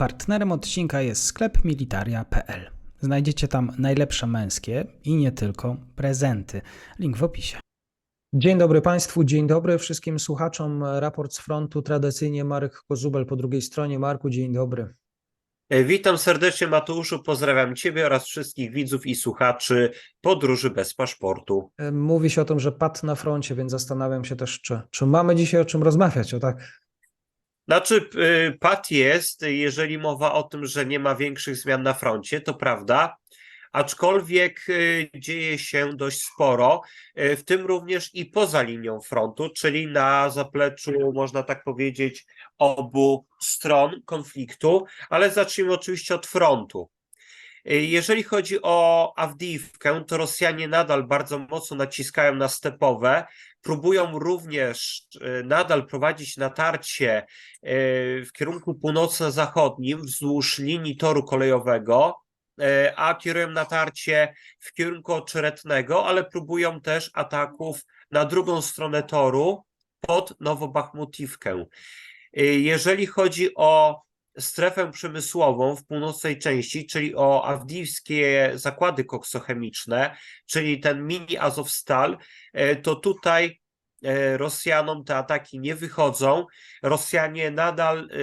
Partnerem odcinka jest sklep militaria.pl. Znajdziecie tam najlepsze męskie i nie tylko prezenty. Link w opisie. Dzień dobry Państwu, dzień dobry wszystkim słuchaczom. Raport z frontu, tradycyjnie Marek Kozubel po drugiej stronie. Marku, dzień dobry. E, Witam serdecznie Mateuszu, pozdrawiam Ciebie oraz wszystkich widzów i słuchaczy Podróży bez paszportu. E, Mówi się o tym, że pad na froncie, więc zastanawiam się też, czy, czy mamy dzisiaj o czym rozmawiać, o tak? Znaczy, y, pad jest, jeżeli mowa o tym, że nie ma większych zmian na froncie, to prawda, aczkolwiek y, dzieje się dość sporo, y, w tym również i poza linią frontu, czyli na zapleczu, można tak powiedzieć, obu stron konfliktu, ale zacznijmy oczywiście od frontu. Jeżeli chodzi o Awdijiwkę, to Rosjanie nadal bardzo mocno naciskają na stepowe, próbują również y, nadal prowadzić natarcie y, w kierunku północno-zachodnim wzdłuż linii toru kolejowego, y, a kierują natarcie w kierunku Oczretnego, ale próbują też ataków na drugą stronę toru pod Nowobachmutiwkę. Jeżeli chodzi o strefę przemysłową w północnej części, czyli o awdijiwskie zakłady koksochemiczne, czyli ten mini Azovstal, e, to tutaj e, Rosjanom te ataki nie wychodzą. Rosjanie nadal e,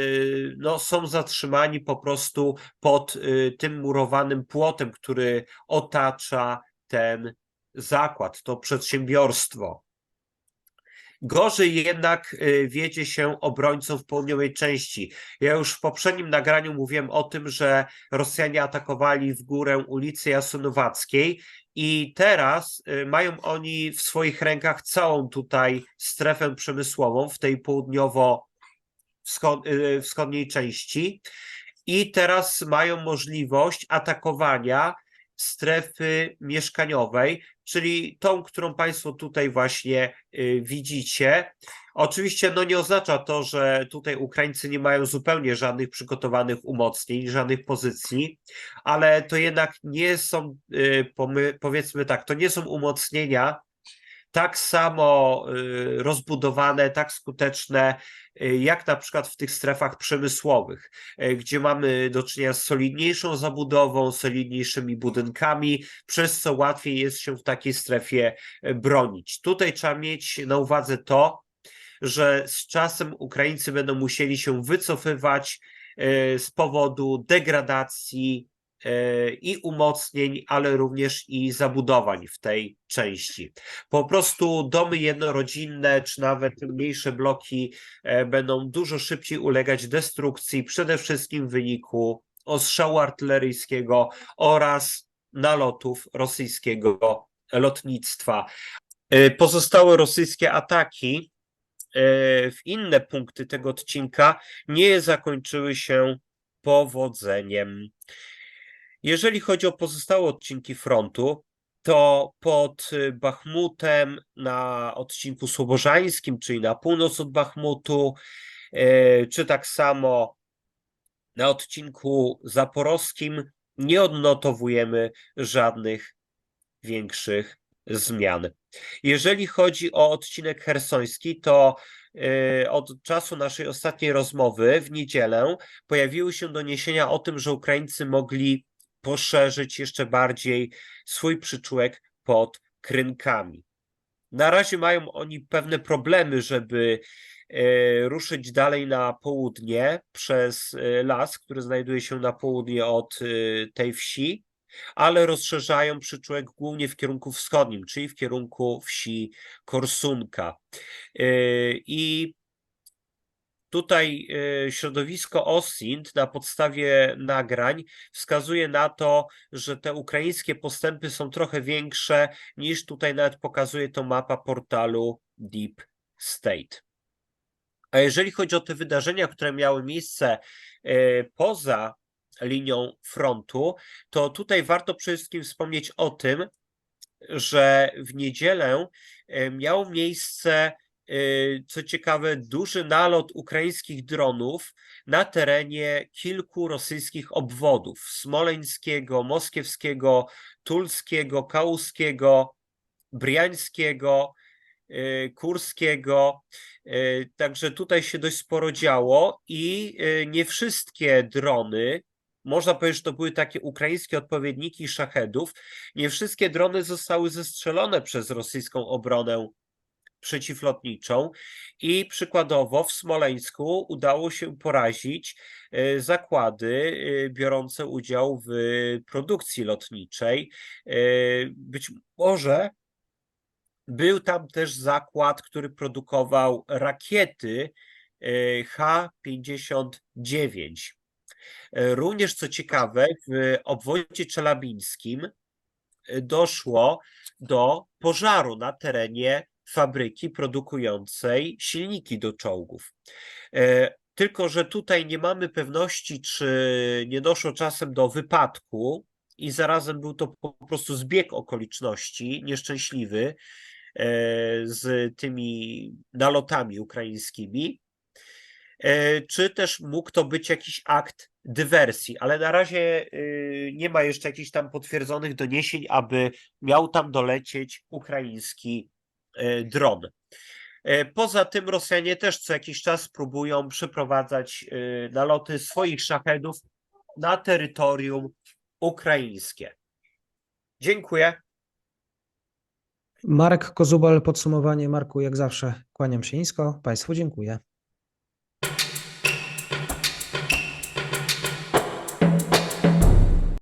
no, są zatrzymani po prostu pod tym murowanym płotem, który otacza ten zakład, to przedsiębiorstwo. Gorzej jednak y, wiedzie się obrońcom w południowej części. Ja już w poprzednim nagraniu mówiłem o tym, że Rosjanie atakowali w górę ulicy Jasynowackiej i teraz y, mają oni w swoich rękach całą tutaj strefę przemysłową w tej południowo-wschodniej części i teraz mają możliwość atakowania strefy mieszkaniowej, czyli tą, którą Państwo tutaj właśnie y, widzicie. Oczywiście no nie oznacza to, że tutaj Ukraińcy nie mają zupełnie żadnych przygotowanych umocnień, żadnych pozycji, ale to jednak nie są, y, powiedzmy tak, to nie są umocnienia tak samo y, rozbudowane, tak skuteczne, y, jak na przykład w tych strefach przemysłowych, y, gdzie mamy do czynienia z solidniejszą zabudową, solidniejszymi budynkami, przez co łatwiej jest się w takiej strefie bronić. Tutaj trzeba mieć na uwadze to, że z czasem Ukraińcy będą musieli się wycofywać z powodu degradacji i umocnień, ale również i zabudowań w tej części. Po prostu domy jednorodzinne, czy nawet mniejsze bloki e, będą dużo szybciej ulegać destrukcji, przede wszystkim w wyniku ostrzału artyleryjskiego oraz nalotów rosyjskiego lotnictwa. E, Pozostałe rosyjskie ataki e, w inne punkty tego odcinka nie zakończyły się powodzeniem. Jeżeli chodzi o pozostałe odcinki frontu, to pod y, Bachmutem na odcinku słowożańskim, czyli na północ od Bachmutu, e, czy tak samo na odcinku zaporowskim nie odnotowujemy żadnych większych zmian. Jeżeli chodzi o odcinek hersoński, to e, od czasu naszej ostatniej rozmowy w niedzielę pojawiły się doniesienia o tym, że Ukraińcy mogli poszerzyć jeszcze bardziej swój przyczółek pod Krynkami. Na razie mają oni pewne problemy, żeby e, ruszyć dalej na południe przez e, las, który znajduje się na południe od e, tej wsi, ale rozszerzają przyczółek głównie w kierunku wschodnim, czyli w kierunku wsi Korsunka. I Tutaj e, środowisko OSINT na podstawie nagrań wskazuje na to, że te ukraińskie postępy są trochę większe niż tutaj nawet pokazuje to mapa portalu Deep State. A jeżeli chodzi o te wydarzenia, które miały miejsce e, poza linią frontu, to tutaj warto przede wszystkim wspomnieć o tym, że w niedzielę e, miało miejsce co ciekawe, duży nalot ukraińskich dronów na terenie kilku rosyjskich obwodów: smoleńskiego, moskiewskiego, tulskiego, kałuskiego, briańskiego. y, Kurskiego. y, Także tutaj się dość sporo działo i y, nie wszystkie drony, można powiedzieć, że to były takie ukraińskie odpowiedniki szachedów, nie wszystkie drony zostały zestrzelone przez rosyjską obronę przeciwlotniczą i przykładowo w Smoleńsku udało się porazić e, zakłady e, biorące udział w produkcji lotniczej. E, Być może był tam też zakład, który produkował rakiety e, H-59. E, Również co ciekawe, w obwodzie czelabińskim doszło do pożaru na terenie fabryki produkującej silniki do czołgów. E, Tylko, że tutaj nie mamy pewności, czy nie doszło czasem do wypadku i zarazem był to po prostu zbieg okoliczności nieszczęśliwy e, z tymi nalotami ukraińskimi, e, czy też mógł to być jakiś akt dywersji, ale na razie y, nie ma jeszcze jakichś tam potwierdzonych doniesień, aby miał tam dolecieć ukraiński dron. E, Poza tym Rosjanie też co jakiś czas próbują przeprowadzać e, naloty swoich szachedów na terytorium ukraińskie. Dziękuję. Marek Kozubal, podsumowanie. Marku, jak zawsze, kłaniam się nisko. Państwu dziękuję.